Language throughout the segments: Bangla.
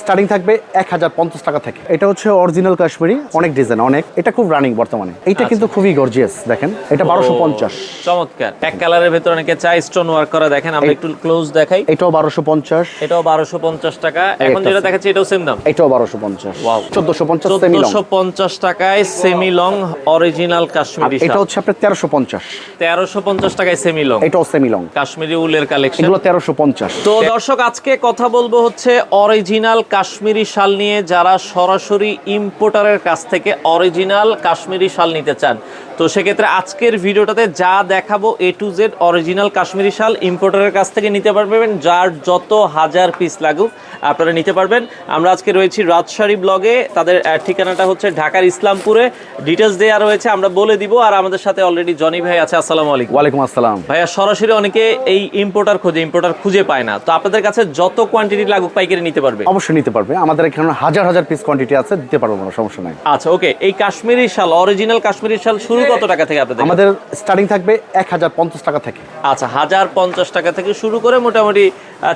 স্টার্টিং থাকবে এক হাজার পঞ্চাশ টাকা থেকে। এটা হচ্ছে অরিজিনাল কাশ্মীরি অনেক ডিজাইন অনেক। এটা খুব রানিং বর্তমানে। এটা কিন্তু খুবই গর্জিয়াস দেখেন। এটা বারোশো পঞ্চাশ। চমৎকার। এক কালারের ভেতরে অনেকে চাই স্টোন ওয়ার্ক করা দেখেন আমরা একটু ক্লোজ দেখাই। এটাও বারোশো পঞ্চাশ। এটাও বারোশো পঞ্চাশ টাকা। এখন যেটা। দেখাচ্ছি এটাও সেম দাম। এটাও বারোশো পঞ্চাশ. চোদ্দশো পঞ্চাশ চোদ্দশো পঞ্চাশ টাকায় সেমি লং অরিজিনাল কাশ্মীরি এটা হচ্ছে আপনার তেরোশো পঞ্চাশ। তেরোশো পঞ্চাশ টাকায় সেমি লং এটাও সেমি লং কাশ্মীরি উলের কালেকশন এগুলো তেরোশো পঞ্চাশ। তো দর্শক আজকে কথা বলব হচ্ছে অরিজিনাল কাশ্মীরি শাল নিয়ে যারা সরাসরি ইম্পোর্টারের কাছ থেকে অরিজিনাল কাশ্মীরি শাল নিতে চান তো সেক্ষেত্রে আজকের ভিডিওটাতে যা দেখাবো A to Z original Kashmiri shawl ইম্পোর্টারের কাছ থেকে নিতে পারবেন যার যত হাজার পিস লাগুক আপনারা নিতে পারবেন। আমরা আজকে রয়েছি রাজশাহী ব্লগে তাদের ঠিকানাটা হচ্ছে ঢাকার ইসলামপুরে। ডিটেলস দেওয়া রয়েছে আমরা বলে দিব। আর আমাদের সাথে অলরেডি জনি ভাই আছে আসসালামু আলাইকুম। ওয়ালাইকুম আসসালাম। ভাইয়া সরাসরি অনেকে এই ইম্পোর্টার খোঁজে ইম্পোর্টার খুঁজে পায় না। তো আপনাদের কাছে যত কোয়ান্টিটি লাগুক পাইকারি নিতে পারবে? অবশ্যই নিতে পারবে। আমাদের এখানে হাজার হাজার পিস কোয়ান্টিটি আছে দিতে পারব না সমস্যা নাই। আচ্ছা ওকে এই কাশ্মীরি শাল অরিজিনাল কাশ্মীরি শাল শুরু কত টাকা থেকে আপনাদের আমাদের স্টার্টিং থাকবে এক হাজার পঞ্চাশ টাকা থেকে। আচ্ছা হাজার পঞ্চাশ টাকা থেকে শুরু করে মোটামুটি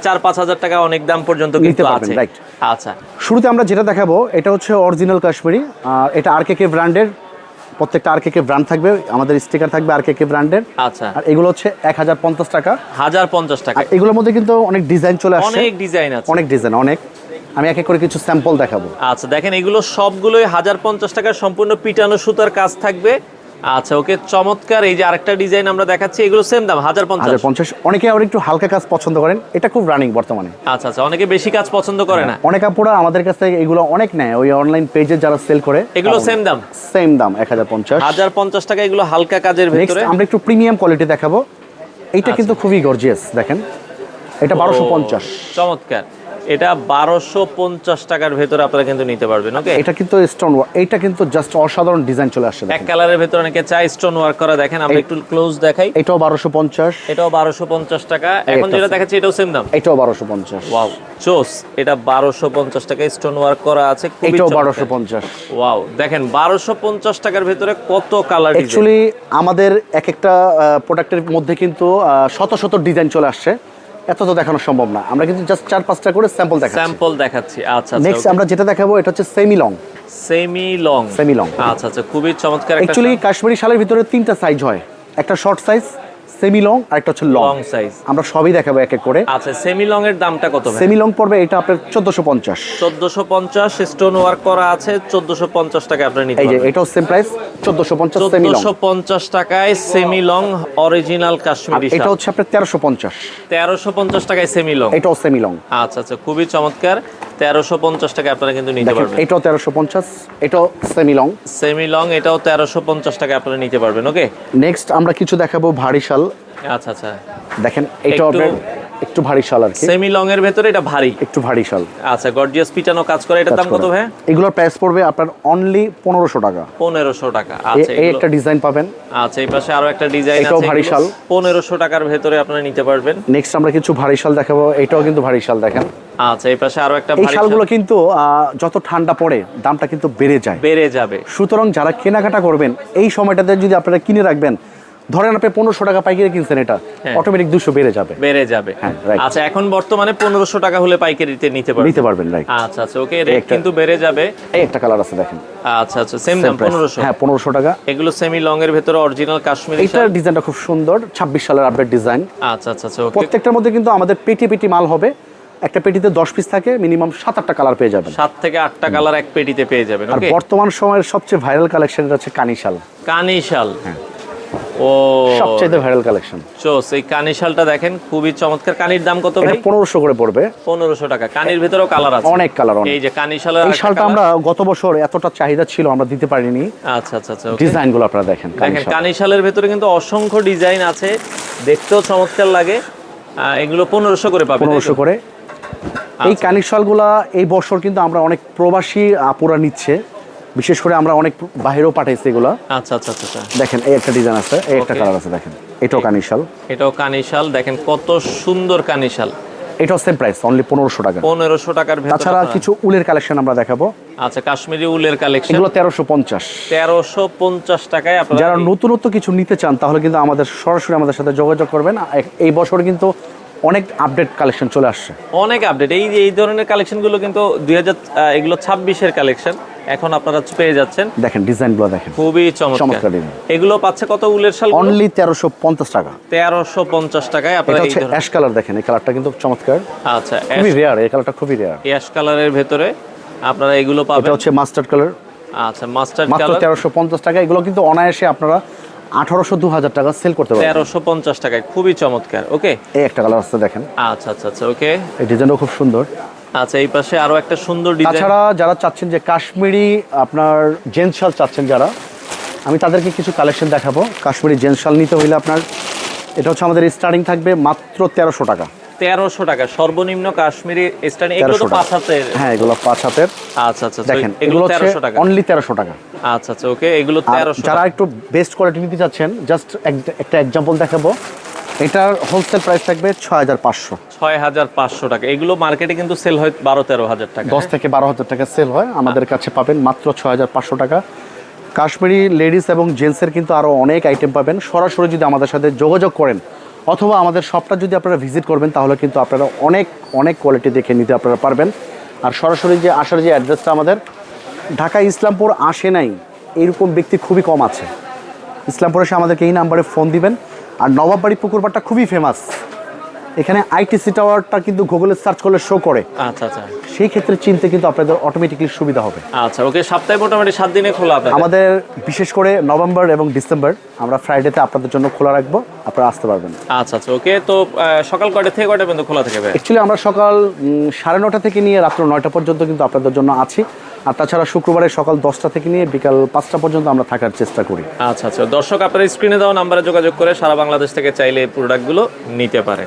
চার পাঁচ হাজার টাকা অনেক দাম পর্যন্ত নিতে পারবেন, আছে। আচ্ছা। শুরুতে আমরা যেটা দেখাবো এটা হচ্ছে অরিজিনাল কাশ্মীরি আর এটা আর কে কে ব্র্যান্ডের প্রত্যেকটা আর কে কে ব্র্যান্ড থাকবে আমাদের স্টিকার থাকবে আর কে কে ব্র্যান্ডের আচ্ছা। আর এগুলো হচ্ছে এক হাজার পঞ্চাশ টাকা। হাজার পঞ্চাশ টাকা। এগুলোর মধ্যে কিন্তু অনেক ডিজাইন চলে আসছে। অনেক ডিজাইন আছে। অনেক ডিজাইন অনেক। আমি এক এক করে কিছু স্যাম্পল দেখাবো। আচ্ছা দেখেন এগুলো সবগুলোই হাজার পঞ্চাশ টাকার সম্পূর্ণ পিটানো সুতার কাজ থাকবে। আচ্ছা ওকে চমৎকার। এই যে আরেকটা ডিজাইন আমরা দেখাচ্ছি এগুলো সেম দাম হাজার পঞ্চাশ। পঞ্চাশ। অনেকে আবার একটু হালকা কাজ পছন্দ করেন এটা খুব রানিং বর্তমানে। আচ্ছা আচ্ছা অনেকে বেশি কাজ পছন্দ করে না। অনেক আপুরা আমাদের কাছ থেকে এগুলো অনেক নেয় ওই অনলাইন পেজে যারা সেল করে এগুলো সেম দাম? সেম দাম এক হাজার পঞ্চাশ। হাজার পঞ্চাশ টাকা এগুলো হালকা কাজের ভেতরে। আমরা একটু প্রিমিয়াম কোয়ালিটি দেখাবো। এইটা আচ্ছা। কিন্তু খুবই গর্জিয়াস দেখেন। এটা বারোশো পঞ্চাশ। চমৎকার। এটা বারোশো পঞ্চাশ টাকার ভেতরে আপনারা কিন্তু নিতে পারবেন ওকে এটা কিন্তু স্টোন এইটা কিন্তু জাস্ট অসাধারণ ডিজাইন চলে আসছে এক কালারের ভেতরে অনেকে চাই স্টোন ওয়ার্ক করা দেখেন আমরা একটু ক্লোজ দেখাই। এটাও বারোশো পঞ্চাশ। এটাও বারোশো পঞ্চাশ টাকা। এখন যেটা দেখাচ্ছি এটাও সেম দাম। এটাও বারোশো পঞ্চাশ। ওয়াও চোস এটা বারোশো পঞ্চাশ টাকা স্টোন ওয়ার্ক করা আছে এটাও। বারোশো পঞ্চাশ। ওয়াও দেখেন বারোশো পঞ্চাশ টাকার ভেতরে কত কালার অ্যাকচুয়ালি আমাদের এক একটা প্রোডাক্টের মধ্যে কিন্তু শত শত ডিজাইন চলে আসছে। এত তো দেখানো সম্ভব না। আমরা কিন্তু জাস্ট চার পাঁচটা করে স্যাম্পল দেখাচ্ছি। স্যাম্পল দেখাচ্ছি। আচ্ছা নেক্সট আমরা যেটা দেখাবো এটা হচ্ছে semi long semi long semi long আচ্ছা আচ্ছা খুবই চমৎকার একটা অ্যাকচুয়ালি কাশ্মীরি শালের ভিতরে তিনটা সাইজ হয়। একটা শর্ট সাইজ সেমি লং আর একটা হচ্ছে লং সাইজ আমরা সবই দেখাবো এক এক করে। আচ্ছা সেমি লং এর দামটা কত সেমি লং পড়বে এটা আপনার চোদ্দশো পঞ্চাশ। চোদ্দশো পঞ্চাশ স্টোন ওয়ার্ক করা আছে চোদ্দশো পঞ্চাশ টাকা আপনি নিতে পারবেন এই যে এটাও সেম প্রাইস সেমি লং চোদ্দশো পঞ্চাশ টাকায় সেমি লং অরিজিনাল কাশ্মীরি এটা হচ্ছে আপনার তেরোশো পঞ্চাশ। তেরোশো পঞ্চাশ টাকায় সেমি লং এটাও সেমি লং আচ্ছা আচ্ছা খুবই চমৎকার। তেরোশো পঞ্চাশ টাকা আপনারা কিন্তু নিতে পারবেন। এটাও তেরোশো পঞ্চাশ এটাও সেমি লং সেমি লং এটাও তেরোশো পঞ্চাশ টাকা আপনারা নিতে পারবেন ওকে নেক্সট আমরা কিছু দেখাবো ভারী শাল আচ্ছা আচ্ছা। দেখেন একটু- আপনার একটু ভারী শাল আর কি। সেমি লং এর ভেতরে এটা ভারী। একটু ভারী শাল। আচ্ছা গর্জিয়াস পিটানো কাজ করে এটার দাম কত ভাই এগুলোর প্রাইস পড়বে আপনার অনলি পনেরোশো টাকা। পনেরোশো টাকা আচ্ছা এই একটা ডিজাইন পাবেন। আচ্ছা এই পাশে আরও একটা ডিজাইন এটাও আছে ভারী শাল। পনেরোশো টাকার ভেতরে আপনারা নিতে পারবেন। নেক্সট আমরা কিছু ভারী শাল দেখাবো এটাও কিন্তু ভারী শাল দেখেন। আচ্ছা এই পাশে আরও একটা এই ভারী শালগুলো কিন্তু যত ঠান্ডা পড়ে দামটা কিন্তু বেড়ে যায়। বেড়ে যাবে। সুতরাং যারা কেনাকাটা করবেন এই সময়টাতে যদি আপনারা কিনে রাখবেন ধরেন আপনি পনেরোশো টাকা পাইকারি কিনছেন এটা হ্যাঁ। অটোমেটিক দুশো বেড়ে যাবে। বেড়ে যাবে। হ্যাঁ, আচ্ছা এখন বর্তমানে পনেরোশো টাকা হলে পাইকারিতে নিতে পারবেন? নিতে পারবেন রাইট আচ্ছা আচ্ছা ওকে রেট কিন্তু বেড়ে যাবে। এই একটা কালার আছে দেখেন। আচ্ছা আচ্ছা সেম দাম Same price। পনেরোশো। হ্যাঁ পনেরোশো টাকা। এগুলো সেমি লং এর ভেতরে অরিজিনাল কাশ্মীরি এইটার শাল। ডিজাইনটা খুব সুন্দর ছাব্বিশ সালের আপডেট ডিজাইন আচ্ছা আচ্ছা আচ্ছা প্রত্যেকটার মধ্যে কিন্তু আমাদের পেটি পেটি মাল হবে। একটা পেটিতে দশ পিস থাকে মিনিমাম সাত আটটা কালার পেয়ে যাবেন। সাত থেকে আটটা কালার এক পেটিতে পেয়ে যাবেন আর বর্তমান সময়ের সবচেয়ে ভাইরাল কালেকশন হচ্ছে কানিশাল কানি শাল। ও। সবচেয়ে ভাইরাল কালেকশন চোস এই কানি শালটা দেখেন খুবই চমৎকার। কানির দাম কত ভাই? পনেরোশো করে পড়বে। পনেরোশো টাকা। কানির ভেতরেও কালার আছে। অনেক কালার অনেক। এই যে কানি শালের এই শালটা আমরা গত বছর এতটা চাহিদা ছিল আমরা দিতে পারিনি। আচ্ছা আচ্ছা আচ্ছা okay। ডিজাইনগুলো আপনারা দেখেন দেখেন কানি শালের ভেতরে কিন্তু অসংখ্য ডিজাইন আছে। দেখতেও চমৎকার লাগে। এগুলো পনেরোশো করে পাবেন পনেরোশো করে। এই কানিশালগুলা এই বছর কিন্তু আমরা অনেক প্রবাসী আপুরা নিচ্ছে। বিশেষ করে আমরা অনেক বাইরেও পাঠাইছি এগুলা। আচ্ছা আচ্ছা আচ্ছা আচ্ছা। দেখেন এই একটা ডিজাইন আছে এই একটা কালার আছে দেখেন। এটাও কানিশাল। এটাও কানিশাল দেখেন কত সুন্দর কানিশাল। এটা সেম প্রাইস অনলি পনেরোশো টাকা। পনেরোশো টাকার ভেতরে তাছাড়া কিছু উলের কালেকশন আমরা দেখাবো। আচ্ছা কাশ্মীরি উলের কালেকশন এগুলো তেরোশো পঞ্চাশ। তেরোশো পঞ্চাশ টাকায় আপনারা যারা নতুনত্ব কিছু নিতে চান তাহলে কিন্তু আমাদের সরাসরি আমাদের সাথে যোগাযোগ করবেন। এই বছর কিন্তু অনেক আপডেট কালেকশন চলে আসছে। অনেক আপডেট এই এই ধরনের কালেকশনগুলো কিন্তু দুই হাজার এগুলো ছাব্বিশের কালেকশন এখন আপনারা পেয়ে যাচ্ছেন। দেখেন ডিজাইনগুলো দেখেন। খুবই চমৎকার। এগুলো পাচ্ছে কত উলের শাল অনলি তেরোশো পঞ্চাশ টাকা। তেরোশো পঞ্চাশ টাকায় আপনারা এই হচ্ছে ধরনের অ্যাশ কালার দেখেন এই কালারটা কিন্তু চমৎকার। আচ্ছা খুবই রেয়ার এই কালারটা খুবই রেয়ার অ্যাশ কালারের ভেতরে আপনারা এগুলো এটা পাবেন। হচ্ছে মাস্টার্ড কালার আচ্ছা মাস্টার মাত্র কালার তেরোশো পঞ্চাশ টাকা এগুলো কিন্তু অনায়াসে আপনারা আঠারোশো দু হাজার টাকা সেল করতে পারবেন। তেরোশো পঞ্চাশ টাকায় খুবই চমৎকার ওকে এই একটা কালার আছে দেখেন। আচ্ছা আচ্ছা আচ্ছা ওকে এই ডিজাইনটাও খুব সুন্দর। আচ্ছা এই পাশে আরও একটা সুন্দর ডিজাইন তাছাড়া যারা চাচ্ছেন যে কাশ্মীরি আপনার জেন্টস শাল চাচ্ছেন যারা আমি তাদেরকে কিছু কালেকশন দেখাবো। কাশ্মীরি জেন্টস শাল নিতে হইলে আপনার এটা হচ্ছে আমাদের স্টার্টিং থাকবে মাত্র তেরোশো টাকা। তেরোশো টাকা সর্বনিম্ন কাশ্মীরি স্টাইল এগুলো তো পাঁচ হাতের। হ্যাঁ এগুলো পাঁচ হাতের। আচ্ছা আচ্ছা দেখেন এগুলো এগুলো তেরোশো টাকা। অনলি তেরোশো টাকা। আচ্ছা আচ্ছা ওকে এগুলো তেরোশো যারা একটু বেস্ট কোয়ালিটি নিতে চাচ্ছেন জাস্ট একটা এক্সাম্পল দেখাবো। এটার হোলসেল প্রাইস থাকবে ছয় হাজার পাঁচশো। ছয় হাজার পাঁচশো টাকা। এগুলো মার্কেটে কিন্তু সেল হয় বারো তেরো হাজার টাকা। দশ থেকে বারো হাজার টাকা সেল হয়। আমাদের কাছে পাবেন মাত্র ছয় হাজার পাঁচশো টাকা। কাশ্মীরি লেডিস এবং জেন্টসের কিন্তু আরও অনেক আইটেম পাবেন। সরাসরি যদি আমাদের সাথে যোগাযোগ করেন অথবা আমাদের শপটা যদি আপনারা ভিজিট করবেন তাহলে কিন্তু আপনারা অনেক অনেক কোয়ালিটি দেখে নিতে আপনারা পারবেন। আর সরাসরি যে আসার যে অ্যাড্রেসটা আমাদের ঢাকা ইসলামপুর আসে নাই এরকম ব্যক্তি খুবই কম আছে। ইসলামপুরে এসে আমাদেরকে এই নাম্বারে ফোন দিবেন। আর নবাববাড়ি পুকুরপাড়টা খুবই ফেমাস এখানে আইটিসি টাওয়ারটা কিন্তু গুগলে সার্চ করলে শো করে। আচ্ছা আচ্ছা। সেই ক্ষেত্রে চিনতে কিন্তু আপনাদের অটোমেটিকলি সুবিধা হবে। আচ্ছা ওকে সপ্তাহে মোটামুটি সাত দিনে খোলা আমাদের বিশেষ করে নভেম্বর এবং ডিসেম্বর আমরা ফ্রাইডেতে আপনাদের জন্য খোলা রাখব আপনারা আসতে পারবেন। আচ্ছা আচ্ছা ওকে তো সকাল কয়টা থেকে কয়টা পর্যন্ত খোলা থাকে ভাই? অ্যাকচুয়ালি আমরা সকাল সাড়ে নটা থেকে নিয়ে রাত্র নয়টা পর্যন্ত কিন্তু আপনাদের জন্য আছি। আর তাছাড়া শুক্রবারে সকাল দশটা থেকে নিয়ে বিকাল পাঁচটা পর্যন্ত আমরা থাকার চেষ্টা করি। আচ্ছা আচ্ছা দর্শক আপনারা স্ক্রিনে দেওয়া নাম্বারে যোগাযোগ করে সারা বাংলাদেশ থেকে চাইলে এই প্রোডাক্টগুলো নিতে পারেন।